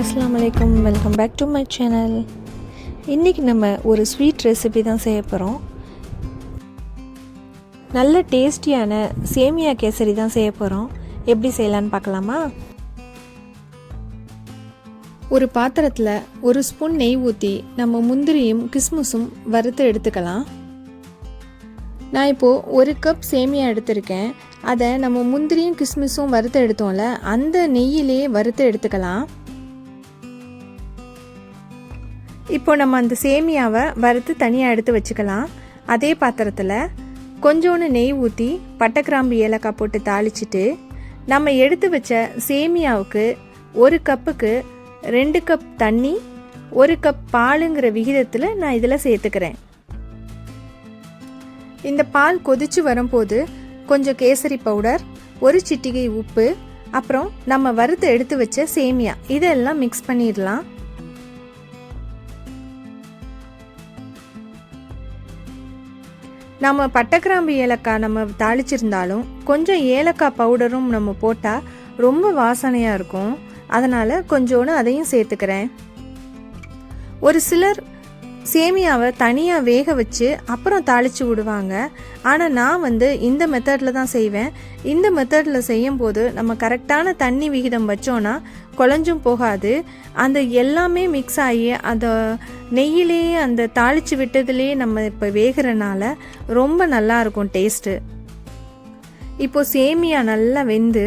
அஸ்லாம் வலைக்கம் welcome back to my channel இன்றைக்கி நம்ம ஒரு ஸ்வீட் ரெசிபி தான் செய்ய போகிறோம் நல்ல டேஸ்டியான சேமியா கேசரி தான் செய்ய போகிறோம் எப்படி செய்யலான்னு பார்க்கலாமா? ஒரு பாத்திரத்தில் ஒரு ஸ்பூன் நெய் ஊற்றி நம்ம முந்திரியும் கிஸ்மிஸும் வறுத்து எடுத்துக்கலாம். நான் இப்போது ஒரு கப் சேமியா எடுத்திருக்கேன். அதை நம்ம முந்திரியும் கிஸ்மிஸும் வறுத்து எடுத்தோம்ல அந்த நெய்யிலே வறுத்து எடுத்துக்கலாம். இப்போ நம்ம அந்த சேமியாவை வறுத்து தனியாக எடுத்து வச்சுக்கலாம். அதே பாத்திரத்தில் கொஞ்சோண்டு நெய் ஊற்றி பட்டை கிராம்பு ஏலக்காய் போட்டு தாளிச்சிட்டு நம்ம எடுத்து வச்ச சேமியாவுக்கு ஒரு கப்புக்கு ரெண்டு கப் தண்ணி ஒரு கப் பாலுங்கிற விகிதத்தில் நான் இதில் சேர்த்துக்கிறேன். இந்த பால் கொதிச்சு வரும்போது கொஞ்சம் கேசரி பவுடர் ஒரு சிட்டிகை உப்பு அப்புறம் நம்ம வறுத்து எடுத்து வச்ச சேமியா. இதெல்லாம் மிக்ஸ் பண்ணிடலாம். நம்ம பட்டக்கிராம்பு ஏலக்காய் நம்ம தாளிச்சிருந்தாலும் கொஞ்சம் ஏலக்காய் பவுடரும் நம்ம போட்டால் ரொம்ப வாசனையாக இருக்கும். அதனால் கொஞ்சோன்னு அதையும் சேர்த்துக்கிறேன். ஒரு சிலர் சேமியாவை தனியாக வேக வச்சு அப்புறம் தாளித்து விடுவாங்க. ஆனால் நான் வந்து இந்த மெத்தடில் தான் செய்வேன். இந்த மெத்தடில் செய்யும் போது நம்ம கரெக்டான தண்ணி விகிதம் வச்சோன்னா குழஞ்சும் போகாது. அந்த எல்லாமே மிக்ஸ் ஆகி அந்த நெய்யிலேயே அந்த தாளித்து விட்டதுலேயே நம்ம இப்போ வேகிறனால ரொம்ப நல்லாயிருக்கும் டேஸ்ட்டு இப்போ சேமியா நல்லா வெந்து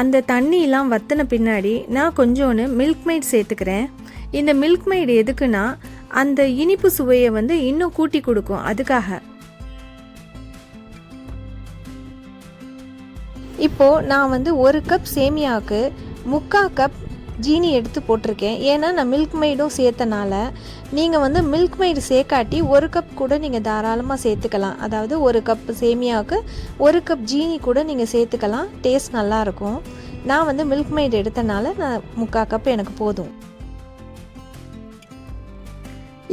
அந்த தண்ணியெலாம் வத்தின பின்னாடி நான் கொஞ்சோன்னு மில்க் மெய்ட் சேர்த்துக்கிறேன். இந்த மில்க் மெய்டு எதுக்குன்னா அந்த இனிப்பு சுவையை வந்து இன்னும் கூட்டி கொடுக்கும். அதுக்காக. இப்போ நான் வந்து ஒரு கப் சேமியாவுக்கு முக்கா கப் ஜீனி எடுத்து போட்டிருக்கேன். ஏன்னா நான் மில்க் மைடும் சேர்த்தனால நீங்கள் வந்து மில்க் மைடு சேர்க்காட்டி ஒரு கப் கூட நீங்கள் தாராளமாக சேர்த்துக்கலாம். அதாவது ஒரு கப் சேமியாவுக்கு ஒரு கப் ஜீனி கூட நீங்கள் சேர்த்துக்கலாம். டேஸ்ட் நல்லாயிருக்கும் நான் வந்து மில்க் மெய்டு எடுத்தனால நான் முக்கா கப் எனக்கு போதும்.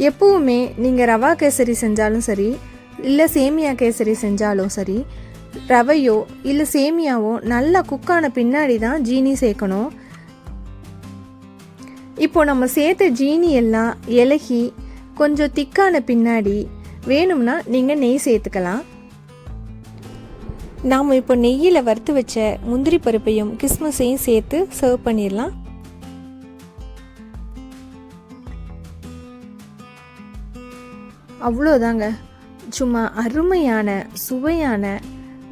எப்போவுமே நீங்கள் ரவா கேசரி செஞ்சாலும் சரி இல்லை சேமியா கேசரி செஞ்சாலும் சரி ரவையோ இல்லை சேமியாவோ நல்லா குக்கான பின்னாடி தான் ஜீனி சேர்க்கணும். இப்போ நம்ம சேர்த்த ஜீனி எல்லாம் இலகி கொஞ்சம் திக்கான பின்னாடி வேணும்னா நீங்கள் நெய் சேர்த்துக்கலாம். நாம் இப்போ நெய்யில் வறுத்து வச்ச முந்திரி பருப்பையும் கிஸ்மஸையும் சேர்த்து சர்வ் பண்ணிடலாம். அவ்வளோதாங்க. சும்மா அருமையான சுவையான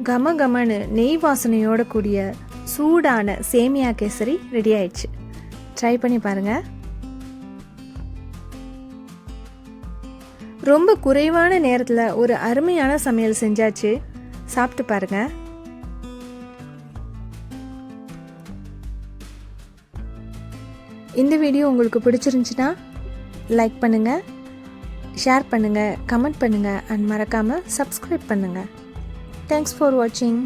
கமகமனு நெய் வாசனையோட கூடிய சூடான சேமியா கேசரி ரெடி ஆயிடுச்சு. ட்ரை பண்ணி பாருங்கள் ரொம்ப குறைவான நேரத்தில் ஒரு அருமையான சமையல் செஞ்சாச்சு. சாப்பிட்டு பாருங்க. இந்த வீடியோ உங்களுக்கு பிடிச்சிருந்துச்சுன்னா லைக் பண்ணுங்கள் ஷேர் பண்ணுங்கள் கமெண்ட் பண்ணுங்கள் அண்ட் மறக்காமல் சப்ஸ்கிரைப் பண்ணுங்கள் தேங்க்ஸ் ஃபார் வாட்சிங்